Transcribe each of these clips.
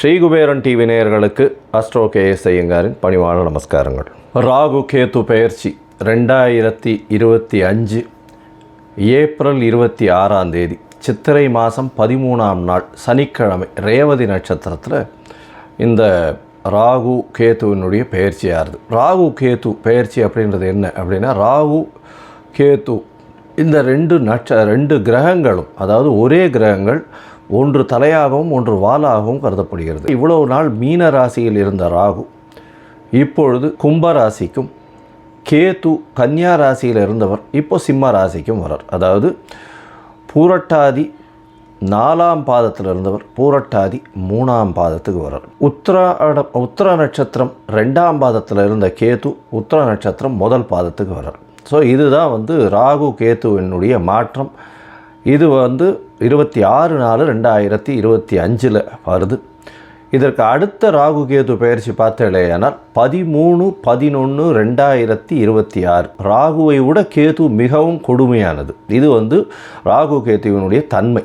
ஸ்ரீகுபேரன் TV நேயர்களுக்கு astro KS ஐயங்காரின் பணிவான நமஸ்காரங்கள். ராகு கேத்து பயிற்சி ரெண்டாயிரத்தி இருபத்தி அஞ்சு ஏப்ரல் இருபத்தி ஆறாம் தேதி சித்திரை மாதம் பதிமூணாம் நாள் சனிக்கிழமை ரேவதி நட்சத்திரத்தில் இந்த ராகு கேத்துவினுடைய பெயர்ச்சியாகுது ராகு கேத்து பெயர்ச்சி அப்படின்றது என்ன அப்படின்னா ராகு கேத்து இந்த ரெண்டு நட்ச ரெண்டு கிரகங்களும் அதாவது ஒரே கிரகங்கள் ஒன்று தலையாகவும் ஒன்று வாலாகவும் கருதப்படுகிறது. இவ்வளவு நாள் மீன ராசியில் இருந்த ராகு இப்பொழுது கும்ப ராசிக்கும் கேது கன்னியா ராசியில் இருந்தவர் இப்போ சிம்ம ராசிக்கும் வரார். அதாவது பூரட்டாதி நாலாம் பாதத்தில் இருந்தவர் பூரட்டாதி மூணாம் பாதத்துக்கு வரார். உத்திராட உத்திர நட்சத்திரம் ரெண்டாம் பாதத்தில் இருந்த கேது உத்திர நட்சத்திரம் முதல் பாதத்துக்கு வரார். ஸோ இதுதான் வந்து ராகு கேத்துவினுடைய மாற்றம். இது வந்து இருபத்தி ஆறு நாலு ரெண்டாயிரத்தி இருபத்தி அஞ்சில் வருது. இதற்கு அடுத்த ராகு கேது பயிற்சி பார்த்தேனால் பதிமூணு பதினொன்று ரெண்டாயிரத்தி இருபத்தி ஆறு. ராகுவை விட கேது மிகவும் கொடுமையானது. இது வந்து ராகு கேத்துவினுடைய தன்மை.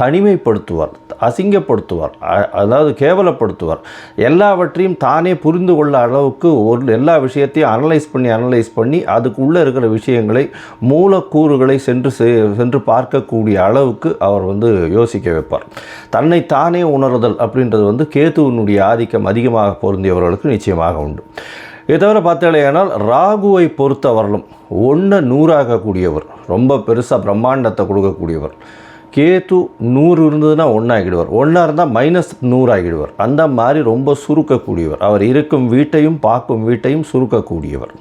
தனிமைப்படுத்துவார் அசிங்கப்படுத்துவார் அதாவது கேவலப்படுத்துவார். எல்லாவற்றையும் தானே புரிந்து கொள்ள அளவுக்கு ஒரு எல்லா விஷயத்தையும் அனலைஸ் பண்ணி அனலைஸ் பண்ணி அதுக்குள்ளே இருக்கிற விஷயங்களை மூலக்கூறுகளை சென்று செ- சென்று பார்க்கக்கூடிய அளவுக்கு அவர் வந்து யோசிக்க வைப்பார். தன்னை தானே உணர்தல் அப்படின்றது வந்து கேதுவினுடைய ஆதிக்கம் அதிகமாக பொருந்தியவர்களுக்கு நிச்சயமாக உண்டு. இதை தவிர பார்த்தாலேயானால் ராகுவை பொறுத்தவரலும் ஒன்றை நூறாகக்கூடியவர் ரொம்ப பெருசாக பிரம்மாண்டத்தை கொடுக்கக்கூடியவர். கேது நூறு இருந்ததுன்னா ஒன்றாகிடுவார் ஒன்றா இருந்தால் மைனஸ் நூறாகிடுவார். அந்த மாதிரி ரொம்ப சுருக்கக்கூடியவர். அவர் இருக்கும் வீட்டையும் பார்க்கும் வீட்டையும் சுருக்கக்கூடியவர்.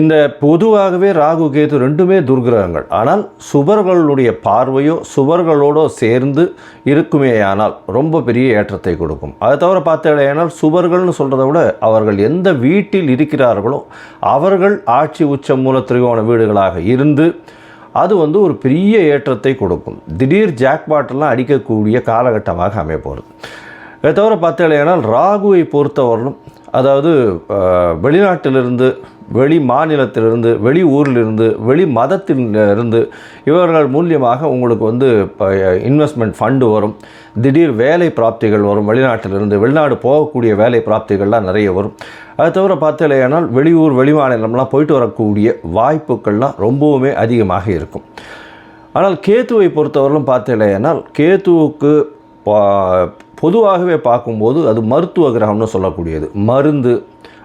இந்த பொதுவாகவே ராகு கேது ரெண்டுமே துர்கிரகங்கள் ஆனால் சுவர்களுடைய பார்வையோ சுவர்களோடோ சேர்ந்து இருக்குமேயானால் ரொம்ப பெரிய ஏற்றத்தை கொடுக்கும். அதை தவிர பார்த்தேனால் சுவர்கள்னு சொல்கிறத விட அவர்கள் எந்த வீட்டில் இருக்கிறார்களோ அவர்கள் ஆட்சி உச்ச மூல திரிகோண வீடுகளாக இருந்து அது வந்து ஒரு பெரிய ஏற்றத்தை கொடுக்கும். திடீர் ஜாக்பாட்டெல்லாம் அடிக்கக்கூடிய காலகட்டமாக அமைய போகிறது இதை தவிர பார்த்தீங்கன்னா ராகுவை பொறுத்தவரையிலும் அதாவது வெளிநாட்டிலிருந்து வெளி மாநிலத்திலிருந்து வெளி ஊரிலிருந்து வெளி மதத்தில் இருந்து இவர்கள் மூலியமாக உங்களுக்கு வந்து இன்வெஸ்ட்மெண்ட் ஃபண்டு வரும். திடீர் வேலை பிராப்திகள் வரும். வெளிநாட்டிலிருந்து வெளிநாடு போகக்கூடிய வேலை பிராப்திகள்லாம் நிறைய வரும். அது தவிர பார்த்தீங்கன்னா வெளியூர் வெளிமாநிலம்லாம் போயிட்டு வரக்கூடிய வாய்ப்புகள்லாம் ரொம்பவுமே அதிகமாக இருக்கும். ஆனால் கேத்துவை பொறுத்தவரையிலும் பார்த்தீங்கன்னா கேத்துவுக்கு பா- பொதுவாகவே பார்க்கும்போது அது மருத்துவ கிரகம்னு சொல்லக்கூடியது. மருந்து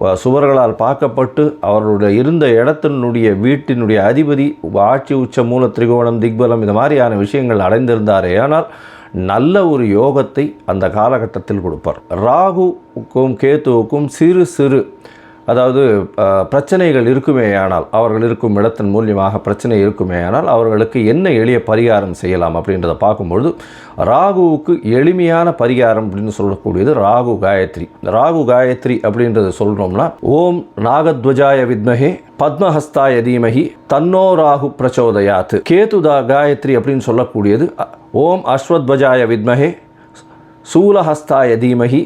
சுவர்களால் பார்க்கப்பட்டு அவருடைய இருந்த இடத்தினுடைய வீட்டினுடைய அதிபதி ஆட்சி உச்ச மூல திரிகோணம் திக்பலம் இந்த மாதிரியான விஷயங்கள் அடைந்திருந்தாரே. ஆனால் நல்ல ஒரு யோகத்தை அந்த காலகட்டத்தில் கொடுப்பார். ராகுவுக்கும் கேத்துவுக்கும் சிறு சிறு அதாவது அஹ், பிரச்சனைகள் இருக்குமேயானால் அவர்கள் இருக்கும் இடத்தின் மூலியமாக பிரச்சனை இருக்குமேயானால் அவர்களுக்கு என்ன எளிய பரிகாரம் செய்யலாம் அப்படின்றத பார்க்கும்பொழுது ராகுவுக்கு எளிமையான பரிகாரம் அப்படின்னு சொல்லக்கூடியது ராகு காயத்ரி. ராகு காயத்ரி அப்படின்றத சொல்கிறோம்னா ஓம் நாகத்வஜாய வித்மஹே பத்மஹஸ்தாய தீமஹி தன்னோ ராகு பிரச்சோதயாத். கேதுதா காயத்ரி அப்படின்னு சொல்லக்கூடியது ஓம் அஸ்வத்வஜாய வித்மஹே சூலஹஸ்தாய தீமஹி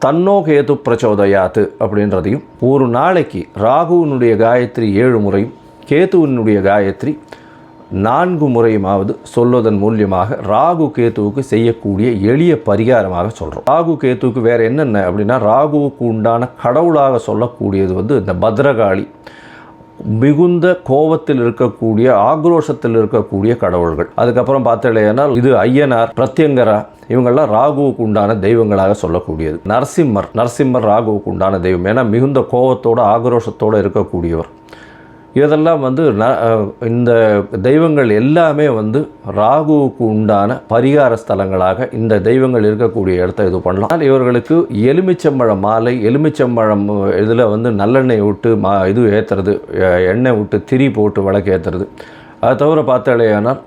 தன்னோகேது பிரச்சோதயாத்து அப்படின்றதையும் ஒரு நாளைக்கு ராகுவினுடைய காயத்ரி ஏழு முறையும் கேதுவினுடைய காயத்ரி நான்கு முறையுமாவது சொல்வதன் மூலியமாக ராகு கேத்துவுக்கு செய்யக்கூடிய எளிய பரிகாரமாக சொல்கிறோம் ராகு கேத்துவுக்கு வேறு என்னென்ன அப்படின்னா ராகுவுக்கு உண்டான கடவுளாக சொல்லக்கூடியது வந்து இந்த பத்ரகாளி மிகுந்த கோபத்தில் இருக்கக்கூடிய ஆக்ரோஷத்தில் இருக்கக்கூடிய கடவுள்கள். அதுக்கப்புறம் பார்த்தீங்கன்னா இது ஐயனார் பிரத்யங்கரா இவங்கெல்லாம் ராகுவுக்கு உண்டான தெய்வங்களாக சொல்லக்கூடியது. நரசிம்மர் நரசிம்மர் ராகுவுக்கு உண்டான தெய்வம். ஏன்னா மிகுந்த கோபத்தோடு ஆக்ரோஷத்தோடு இருக்கக்கூடியவர். இதெல்லாம் வந்து இந்த தெய்வங்கள் எல்லாமே வந்து ராகுவுக்கு உண்டான பரிகார ஸ்தலங்களாக இந்த தெய்வங்கள் இருக்கக்கூடிய இடத்த இது பண்ணலாம். இவர்களுக்கு எலுமிச்சம்பழம் மாலை எலுமிச்சம்பழம் இதில் வந்து நல்லெண்ணெய் விட்டு மா இது ஏற்றுறது எண்ணெய் விட்டு திரி போட்டு விளக்கு ஏற்றுறது அதை தவிர பார்த்தாலேயானால்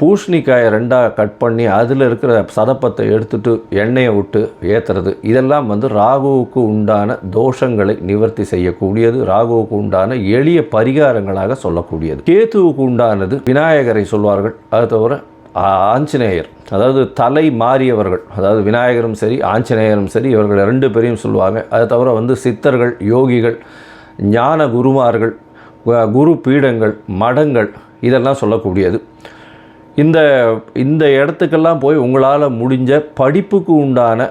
பூஷணிக்காயை ரெண்டாக கட் பண்ணி அதில் இருக்கிற சதப்பத்தை எடுத்துட்டு எண்ணெயை விட்டு ஏற்றுறது இதெல்லாம் வந்து ராகுவுக்கு உண்டான தோஷங்களை நிவர்த்தி செய்யக்கூடியது. ராகுவுக்கு உண்டான எளிய பரிகாரங்களாக சொல்லக்கூடியது. கேத்துவுக்கு உண்டானது விநாயகரை சொல்வார்கள். அது தவிர ஆஞ்சநேயர் அதாவது தலை மாறியவர்கள் அதாவது விநாயகரும் சரி ஆஞ்சநேயரும் சரி இவர்கள் ரெண்டு பேரையும் சொல்லுவாங்க. அதை தவிர வந்து சித்தர்கள் யோகிகள் ஞான குருமார்கள் குரு பீடங்கள் மடங்கள் இதெல்லாம் சொல்லக்கூடியது. இந்த இந்த இடத்துக்கெல்லாம் போய் உங்களால் முடிஞ்ச படிப்புக்கு உண்டான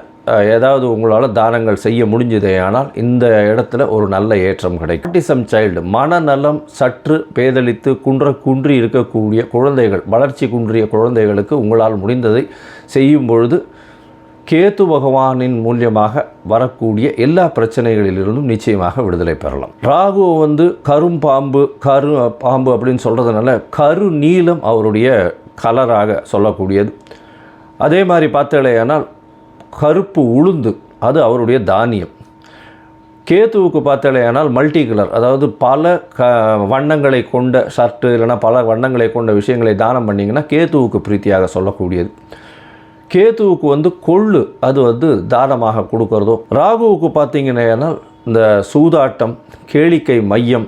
ஏதாவது உங்களால் தானங்கள் செய்ய முடிஞ்சதே ஆனால் இந்த இடத்துல ஒரு நல்ல ஏற்றம் கிடைக்கும். ஆட்டிசம் சைல்டு மனநலம் சற்று பேதளித்து குன்ற குன்றி இருக்கக்கூடிய குழந்தைகள் வளர்ச்சி குன்றிய குழந்தைகளுக்கு உங்களால் முடிந்ததை செய்யும் பொழுது கேத்து பகவானின் மூலியமாக வரக்கூடிய எல்லா பிரச்சனைகளிலிருந்தும் நிச்சயமாக விடுதலை பெறலாம். ராகு வந்து கரும் பாம்பு கரு பாம்பு அப்படின்னு சொல்கிறதுனால கரு நீளம் அவருடைய கலராக சொல்லக்கூடியது. அதே மாதிரி பார்த்தலையானால் கருப்பு உளுந்து அது அவருடைய தானியம். கேத்துவுக்கு பார்த்தலையானால் மல்டி கலர் அதாவது பல க வண்ணங்களை கொண்ட ஷர்ட்டு இல்லைனா பல வண்ணங்களை கொண்ட விஷயங்களை தானம் பண்ணிங்கன்னா கேத்துவுக்கு பிரீத்தியாக சொல்லக்கூடியது. கேத்துவுக்கு வந்து கொள்ளு அது வந்து தானமாக கொடுக்கறதோ ராகுவுக்கு பார்த்தீங்கன்னா இந்த சூதாட்டம் கேளிக்கை மையம்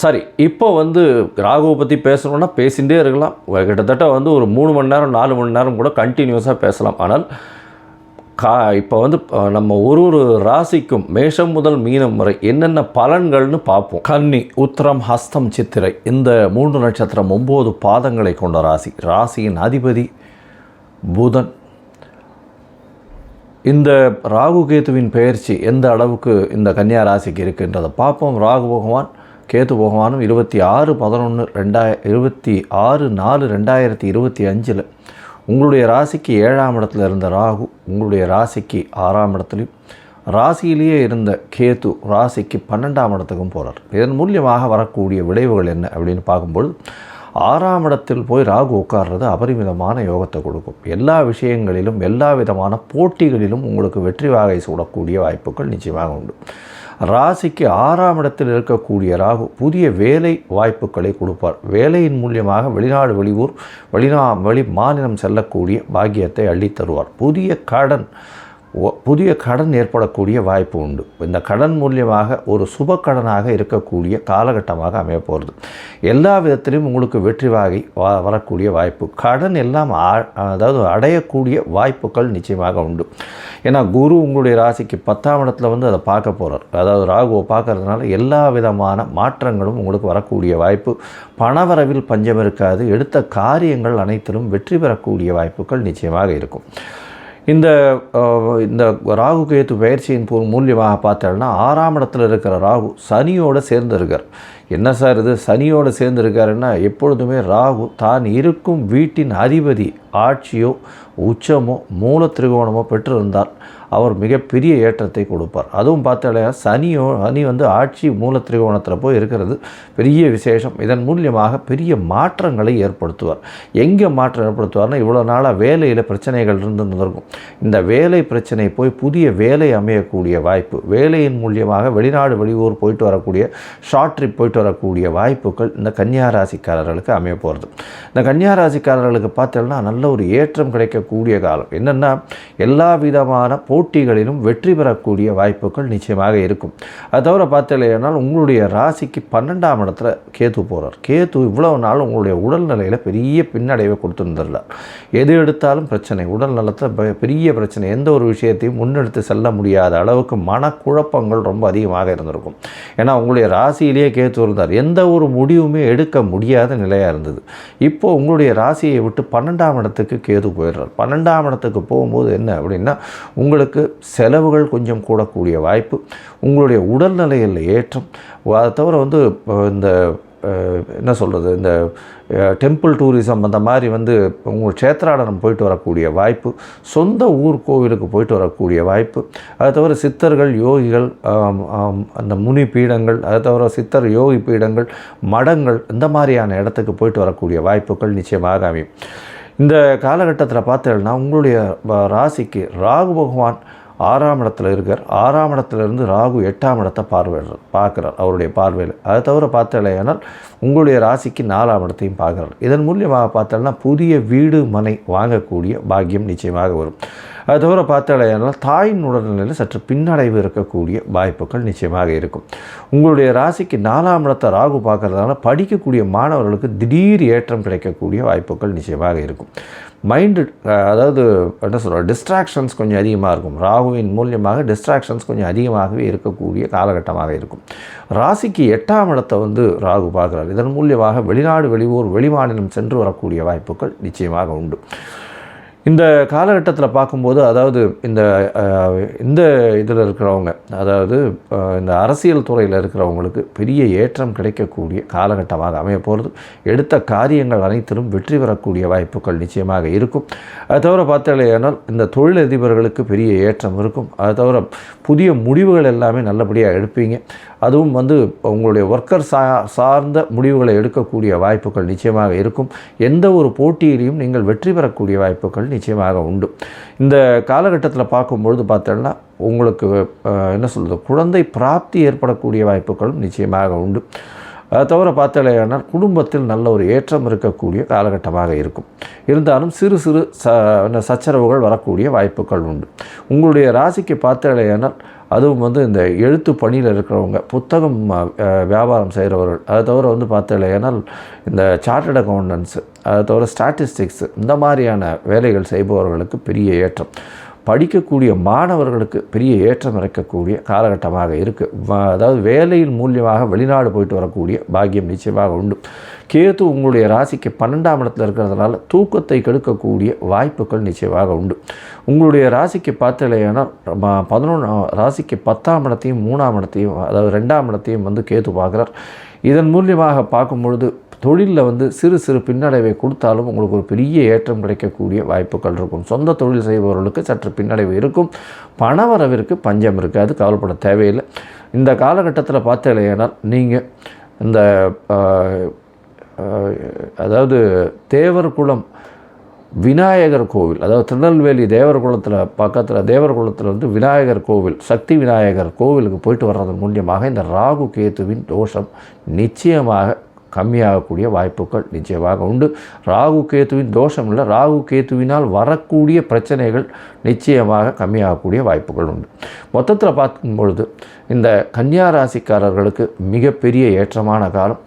சரி இப்போ வந்து ராகுவை பற்றி பேசணுன்னா பேசிகிட்டே இருக்கலாம். கிட்டத்தட்ட வந்து ஒரு மூணு மணி நேரம் நாலு மணி நேரம் கூட கண்டினியூஸாக பேசலாம். ஆனால் கா இப்போ வந்து நம்ம ஒரு ஒரு ராசிக்கும் மேஷம் முதல் மீனம் வரை என்னென்ன பலன்கள்னு பார்ப்போம். கன்னி உத்திரம் ஹஸ்தம் சித்திரை இந்த மூன்று நட்சத்திரம் ஒம்பது பாதங்களை கொண்ட ராசி. ராசியின் அதிபதி புதன். இந்த ராகு கேத்துவின் பயிற்சி எந்த அளவுக்கு இந்த கன்னியா ராசிக்கு இருக்குன்றதை பார்ப்போம். ராகு பகவான் கேத்து பகவானும் இருபத்தி ஆறு பதினொன்று ரெண்டாய இருபத்தி ஆறு நாலு ரெண்டாயிரத்தி இருபத்தி அஞ்சில் உங்களுடைய ராசிக்கு ஏழாம் இடத்துல இருந்த ராகு உங்களுடைய ராசிக்கு ஆறாம் இடத்துலையும் ராசியிலேயே இருந்த கேத்து ராசிக்கு பன்னெண்டாம் இடத்துக்கும் போகிறார் இதன் மூலியமாக வரக்கூடிய விளைவுகள் என்ன அப்படின்னு பார்க்கும்பொழுது ஆறாம் இடத்தில் போய் ராகு உட்கார்றது அபரிமிதமான யோகத்தை கொடுக்கும். எல்லா விஷயங்களிலும் எல்லா விதமான போட்டிகளிலும் உங்களுக்கு வெற்றி வாகை சூடக்கூடிய வாய்ப்புகள் நிச்சயமாக உண்டு. ராசிக்கு ஆறாம் இடத்தில் இருக்கக்கூடிய ராகு புதிய வேலை வாய்ப்புகளை கொடுப்பார். வேலையின் மூலியமாக வெளிநாடு வெளியூர் வெளிநா வெளி மாநிலம் செல்லக்கூடிய பாக்கியத்தை அள்ளித்தருவார். புதிய கடன் புதிய கடன் ஏற்படக்கூடிய வாய்ப்பு உண்டு. இந்த கடன் மூலியமாக ஒரு சுப கடனாக இருக்கக்கூடிய காலகட்டமாக அமைய போகிறது எல்லா விதத்திலையும் உங்களுக்கு வெற்றி வாகி வரக்கூடிய வாய்ப்பு. கடன் எல்லாம் அதாவது அடையக்கூடிய வாய்ப்புகள் நிச்சயமாக உண்டு. ஏன்னா குரு உங்களுடைய ராசிக்கு பத்தாம் இடத்துல வந்து அதை பார்க்க போகிறார் அதாவது ராகுவை பார்க்கறதுனால எல்லா விதமான மாற்றங்களும் உங்களுக்கு வரக்கூடிய வாய்ப்பு. பணவரவில் பஞ்சம் இருக்காது. எடுத்த காரியங்கள் அனைத்திலும் வெற்றி பெறக்கூடிய வாய்ப்புகள் நிச்சயமாக இருக்கும். இந்த இந்த ராகு கேத்து பயிற்சியின் பூ மூலியமாக பார்த்தோம்னா ஆறாம் இடத்துல இருக்கிற ராகு சனியோடு சேர்ந்துருக்கார். என்ன சார் இது? சனியோடு சேர்ந்துருக்காருன்னா எப்பொழுதுமே ராகு தான் இருக்கும் வீட்டின் அதிபதி ஆட்சியோ உச்சமோ மூல திரிகோணமோ பெற்றிருந்தால் அவர் மிகப்பெரிய ஏற்றத்தை கொடுப்பார். அதுவும் பார்த்தாலே சனியோ சனி வந்து ஆட்சி மூல திரிகோணத்தில் போய் இருக்கிறது பெரிய விசேஷம். இதன் மூலியமாக பெரிய மாற்றங்களை ஏற்படுத்துவார். எங்கே மாற்றம் ஏற்படுத்துவார்னா இவ்வளோ நாளாக வேலையில் பிரச்சனைகள் இருந்திருந்திருக்கும் இந்த வேலை பிரச்சனை போய் புதிய வேலை அமையக்கூடிய வாய்ப்பு வேலையின் மூலியமாக வெளிநாடு வெளியூர் போயிட்டு வரக்கூடிய ஷார்ட் ட்ரிப் போயிட்டு வரக்கூடிய வாய்ப்புகள் இந்த கன்னியாராசிக்காரர்களுக்கு அமைய போகிறது இந்த கன்னியாராசிக்காரர்களுக்கு பார்த்தோம்னா நல்ல ஒரு ஏற்றம் கிடைக்கக்கூடிய காலம். என்னென்னா எல்லா விதமான போ போட்டிகளிலும் வெற்றி பெறக்கூடிய வாய்ப்புகள் நிச்சயமாக இருக்கும். அது தவிர பார்த்தலையானால் உங்களுடைய ராசிக்கு பன்னெண்டாம் இடத்துல கேத்து போகிறார் கேத்து இவ்வளவு நாள் உங்களுடைய உடல்நிலையில் பெரிய பின்னடைவை கொடுத்துருந்துடலாம் எது எடுத்தாலும் பிரச்சனை. உடல் நலத்தில் பெ- பெரிய பிரச்சனை. எந்த ஒரு விஷயத்தையும் முன்னெடுத்து செல்ல முடியாத அளவுக்கு மனக்குழப்பங்கள் ரொம்ப அதிகமாக இருந்திருக்கும். ஏன்னா உங்களுடைய ராசியிலேயே கேத்து இருந்தார். எந்த ஒரு முடிவுமே எடுக்க முடியாத நிலையாக இருந்தது. இப்போது உங்களுடைய ராசியை விட்டு பன்னெண்டாம் இடத்துக்கு கேது போயிடுறார். பன்னெண்டாம் இடத்துக்கு போகும்போது என்ன அப்படின்னா உங்களுக்கு செலவுகள் கொஞ்சம் கூடக்கூடிய வாய்ப்பு உங்களுடைய உடல்நிலையில் ஏற்றம். அதை தவிர வந்து இப்போ இந்த என்ன சொல்கிறது இந்த டெம்பிள் டூரிசம் அந்த மாதிரி வந்து உங்கள் க்ஷேத்ராடனம் போயிட்டு வரக்கூடிய வாய்ப்பு சொந்த ஊர் கோவிலுக்கு போயிட்டு வரக்கூடிய வாய்ப்பு. அதை தவிர சித்தர்கள் யோகிகள் அந்த முனி பீடங்கள் அதை தவிர சித்தர் யோகி பீடங்கள் மடங்கள் இந்த மாதிரியான இடத்துக்கு போயிட்டு வரக்கூடிய வாய்ப்புகள் நிச்சயமாக அமையும். இந்த காலகட்டத்தில் பார்த்தீங்கன்னா உங்களுடைய ராசிக்கு ராகு பகவான் ஆறாம் இடத்துல இருக்கார். ஆறாம் இடத்துலேருந்து ராகு எட்டாம் இடத்தை பார்வையிடுறார் பார்க்குறார் அவருடைய பார்வையில். அதை தவிர பார்த்தலையானால் உங்களுடைய ராசிக்கு நாலாம் இடத்தையும் பார்க்குறார். இதன் மூலியமாக பார்த்தோம்னா புதிய வீடு மனை வாங்கக்கூடிய பாக்கியம் நிச்சயமாக வரும். அது தவிர பார்த்தாலேயானால் தாயின் உடல்நிலையில் சற்று பின்னடைவு இருக்கக்கூடிய வாய்ப்புகள் நிச்சயமாக இருக்கும். உங்களுடைய ராசிக்கு நாலாம் இடத்தை ராகு பார்க்கறதுனால படிக்கக்கூடிய மாணவர்களுக்கு திடீர் ஏற்றம் கிடைக்கக்கூடிய வாய்ப்புகள் நிச்சயமாக இருக்கும். மைண்டு அதாவது என்ன சொல்கிறோம் டிஸ்ட்ராக்ஷன்ஸ் கொஞ்சம் அதிகமாக இருக்கும். ராகுவின் மூலியமாக டிஸ்ட்ராக்ஷன்ஸ் கொஞ்சம் அதிகமாகவே இருக்கக்கூடிய காலகட்டமாக இருக்கும். ராசிக்கு எட்டாம் இடத்தை வந்து ராகு பார்க்குறார். இதன் மூலியமாக வெளிநாடு வெளியூர் வெளிமாநிலம் சென்று வரக்கூடிய வாய்ப்புகள் நிச்சயமாக உண்டு. இந்த காலகட்டத்தில் பார்க்கும்போது அதாவது இந்த இந்த இதில் இருக்கிறவங்க அதாவது இந்த அரசியல் துறையில் இருக்கிறவங்களுக்கு பெரிய ஏற்றம் கிடைக்கக்கூடிய காலகட்டமாக அமைய போகிறது எடுத்த காரியங்கள் அனைத்திலும் வெற்றி பெறக்கூடிய வாய்ப்புகள் நிச்சயமாக இருக்கும். அது தவிர பார்த்தாலேயானால் இந்த தொழிலதிபர்களுக்கு பெரிய ஏற்றம் இருக்கும். அது தவிர புதிய முடிவுகள் எல்லாமே நல்லபடியாக எடுப்பீங்க. அதுவும் வந்து உங்களுடைய ஒர்க்கர் சா சார்ந்த முடிவுகளை எடுக்கக்கூடிய வாய்ப்புகள் நிச்சயமாக இருக்கும். எந்த ஒரு போட்டியிலையும் நீங்கள் வெற்றி பெறக்கூடிய வாய்ப்புகள் நிச்சயமாக உண்டு. இந்த காலகட்டத்தில் பார்க்கும்பொழுது பார்த்தோன்னா உங்களுக்கு என்ன சொல்கிறது குழந்தை பிராப்தி ஏற்படக்கூடிய வாய்ப்புகளும் நிச்சயமாக உண்டு. அதை தவிர பார்த்தாலேயானால் குடும்பத்தில் நல்ல ஒரு ஏற்றம் இருக்கக்கூடிய காலகட்டமாக இருக்கும். இருந்தாலும் சிறு சிறு ச சச்சரவுகள் வரக்கூடிய வாய்ப்புகள் உண்டு. உங்களுடைய ராசிக்கு பார்த்தாலேயானால் அதுவும் வந்து இந்த எழுத்து பணியில் இருக்கிறவங்க புத்தகம் வியாபாரம் செய்கிறவர்கள் அதை தவிர வந்து பார்த்தாலேயானால் இந்த சார்ட்டட் அக்கௌண்டன்ஸு அதை தவிர ஸ்டாட்டிஸ்டிக்ஸு இந்த மாதிரியான வேலைகள் செய்பவர்களுக்கு பெரிய ஏற்றம். படிக்கக்கூடிய மாணவர்களுக்கு பெரிய ஏற்றம் இறக்கக்கூடிய காலகட்டமாக இருக்குது அதாவது வேலையின் மூலியமாக வெளிநாடு போயிட்டு வரக்கூடிய பாக்கியம் நிச்சயமாக உண்டு. கேது உங்களுடைய ராசிக்கு பன்னெண்டாம் இடத்துல இருக்கிறதுனால தூக்கத்தை கெடுக்கக்கூடிய வாய்ப்புகள் நிச்சயமாக உண்டு. உங்களுடைய ராசிக்கு பார்த்தலையானா பதினொன்று ராசிக்கு பத்தாம் இடத்தையும் மூணாம் இடத்தையும் அதாவது ரெண்டாம் இடத்தையும் வந்து கேது பார்க்குறார். இதன் மூலியமாக பார்க்கும் பொழுது தொழிலில் வந்து சிறு சிறு பின்னடைவை கொடுத்தாலும் உங்களுக்கு ஒரு பெரிய ஏற்றம் கிடைக்கக்கூடிய வாய்ப்புகள் இருக்கும். சொந்த தொழில் செய்பவர்களுக்கு சற்று பின்னடைவு இருக்கும். பணவரவிற்கு பஞ்சம் இருக்காது கவலைப்பட தேவையில்லை. இந்த காலகட்டத்தில் பார்த்தலையானால் நீங்கள் இந்த அதாவது தேவர் குளம் விநாயகர் கோவில் அதாவது திருநெல்வேலி தேவர் குளத்தில் பக்கத்தில் தேவர் குளத்தில் வந்து விநாயகர் கோவில் சக்தி விநாயகர் கோவிலுக்கு போயிட்டு வர்றதன் மூலியமாக இந்த ராகு கேத்துவின் தோஷம் நிச்சயமாக கம்மியாகக்கூடிய வாய்ப்புகள் நிச்சயமாக உண்டு. ராகு கேத்துவின் தோஷம் இல்லை ராகு கேத்துவினால் வரக்கூடிய பிரச்சனைகள் நிச்சயமாக கம்மியாகக்கூடிய வாய்ப்புகள் உண்டு. மொத்தத்தில் பார்க்கும் பொழுது இந்த கன்னியா ராசிக்காரர்களுக்கு மிகப்பெரிய ஏற்றமான காலம்.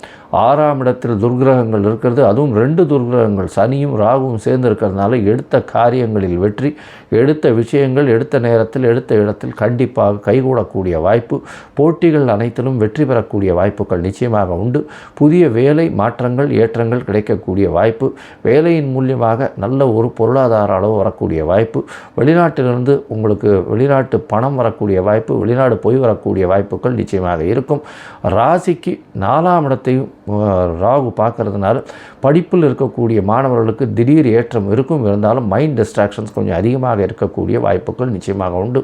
ஆறாம் இடத்தில் துர்கிரகங்கள் இருக்கிறது. அதுவும் ரெண்டு துர்கிரகங்கள் சனியும் ராகுவும் சேர்ந்து இருக்கிறதுனால எடுத்த காரியங்களில் வெற்றி எடுத்த விஷயங்கள் எடுத்த நேரத்தில் எடுத்த இடத்தில் கண்டிப்பாக கைகூடக்கூடிய வாய்ப்பு போட்டிகள் அனைத்திலும் வெற்றி பெறக்கூடிய வாய்ப்புகள் நிச்சயமாக உண்டு. புதிய வேலை மாற்றங்கள் ஏற்றங்கள் கிடைக்கக்கூடிய வாய்ப்பு வேலையின் மூலியமாக நல்ல ஒரு பொருளாதார அளவு வரக்கூடிய வாய்ப்பு வெளிநாட்டிலிருந்து உங்களுக்கு வெளிநாட்டு பணம் வரக்கூடிய வாய்ப்பு வெளிநாடு போய் வரக்கூடிய வாய்ப்புகள் நிச்சயமாக இருக்கும். ராசிக்கு நாலாம் இடத்தையும் ராகு பார்க்கறதுனால படிப்பில் இருக்கக்கூடிய மாணவர்களுக்கு திடீர் ஏற்றம் இருக்கும். இருந்தாலும் மைண்ட் டிஸ்ட்ராக்ஷன்ஸ் கொஞ்சம் அதிகமாக இருக்கக்கூடிய வாய்ப்புகள் நிச்சயமாக உண்டு.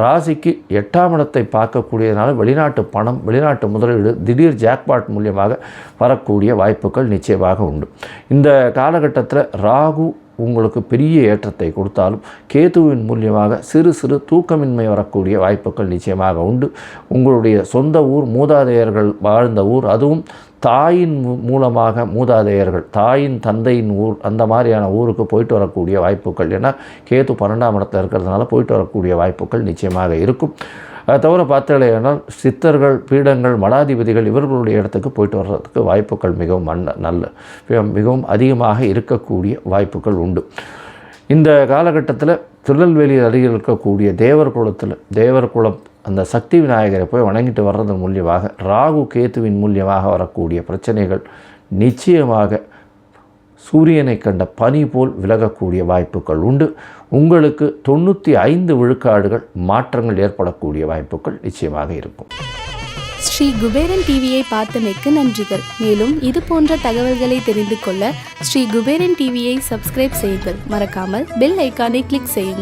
ராசிக்கு எட்டாம் இடத்தை பார்க்கக்கூடியதுனால வெளிநாட்டு பணம் வெளிநாட்டு முதலீடு திடீர் ஜாக்பாட் மூலியமாக வரக்கூடிய வாய்ப்புகள் நிச்சயமாக உண்டு. இந்த காலகட்டத்தில் ராகு உங்களுக்கு பெரிய ஏற்றத்தை கொடுத்தாலும் கேதுவின் மூலியமாக சிறு சிறு தூக்கமின்மை வரக்கூடிய வாய்ப்புகள் நிச்சயமாக உண்டு. உங்களுடைய சொந்த ஊர் மூதாதையர்கள் வாழ்ந்த ஊர் அதுவும் தாயின் மூ- மூலமாக மூதாதையர்கள் தாயின் தந்தையின் ஊர் அந்த மாதிரியான ஊருக்கு போயிட்டு வரக்கூடிய வாய்ப்புகள். ஏன்னா கேது பன்னெண்டாம் இடத்துல இருக்கிறதுனால போயிட்டு வரக்கூடிய வாய்ப்புகள் நிச்சயமாக இருக்கும். அதை தவிர பார்த்தீங்கன்னா சித்தர்கள் பீடங்கள் மடாதிபதிகள் இவர்களுடைய இடத்துக்கு போயிட்டு வர்றதுக்கு வாய்ப்புகள் மிகவும் நல்ல நல்ல மிக- மிகவும் அதிகமாக இருக்கக்கூடிய வாய்ப்புகள் உண்டு. இந்த காலகட்டத்தில் திருநெல்வேலி அருகில் இருக்கக்கூடிய தேவர் குளத்தில் தேவர் குலம் அந்த சக்தி விநாயகரை போய் வணங்கிட்டு வர்றது மூலியமாக ராகு கேத்துவின் மூலியமாக வரக்கூடிய பிரச்சனைகள் நிச்சயமாக சூரியனை கண்ட பனி போல் விலகக்கூடிய வாய்ப்புகள் உண்டு. உங்களுக்கு தொண்ணூற்றி ஐந்து விழுக்காடுகள் மாற்றங்கள் ஏற்படக்கூடிய வாய்ப்புகள் நிச்சயமாக இருக்கும். ஸ்ரீ குபேரன் டிவியை பார்த்தமைக்கு நன்றிகள். மேலும் இது போன்ற தகவல்களை தெரிந்து கொள்ள ஸ்ரீ குபேரன் டிவியை சப்ஸ்கிரைப் செய்யுங்கள். மறக்காமல் பெல் ஐக்கானை கிளிக் செய்யுங்கள்.